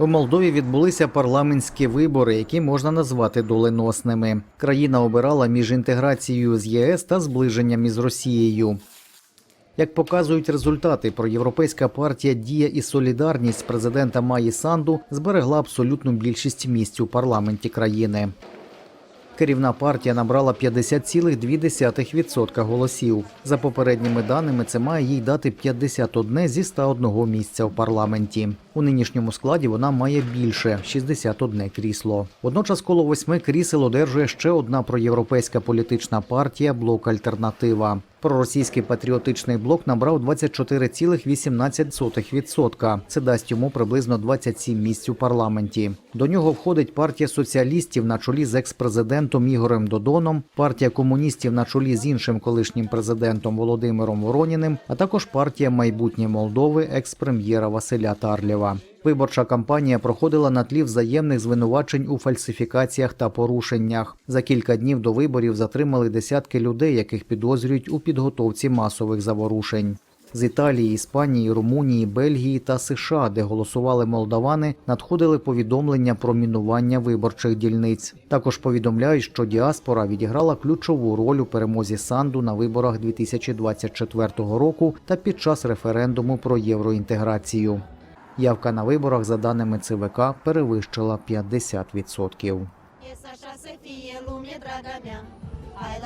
У Молдові відбулися парламентські вибори, які можна назвати доленосними. Країна обирала між інтеграцією з ЄС та зближенням із Росією. Як показують результати, проєвропейська партія Дія і Солідарність президента Маї Санду зберегла абсолютну більшість місць у парламенті країни. Керівна партія набрала 50,2% голосів. За попередніми даними, це має їй дати 51 зі 101 місця в парламенті. У нинішньому складі вона має більше 61 крісло. Водночас коло восьми крісел одержує ще одна проєвропейська політична партія Блок Альтернатива. Проросійський патріотичний блок набрав 24,18%. Це дасть йому приблизно 27 місць у парламенті. До нього входить партія соціалістів на чолі з екс-президентом Ігорем Додоном, партія комуністів на чолі з іншим колишнім президентом Володимиром Вороніним, а також партія майбутнє Молдови екс-прем'єра Василя Тарлєва. Виборча кампанія проходила на тлі взаємних звинувачень у фальсифікаціях та порушеннях. За кілька днів до виборів затримали десятки людей, яких підозрюють у підготовці масових заворушень. З Італії, Іспанії, Румунії, Бельгії та США, де голосували молдавани, надходили повідомлення про мінування виборчих дільниць. Також повідомляють, що діаспора відіграла ключову роль у перемозі Санду на виборах 2024 року та під час референдуму про євроінтеграцію. Явка на виборах, за даними ЦВК, перевищила 50%. E să așa să fie lume, draga mea Hai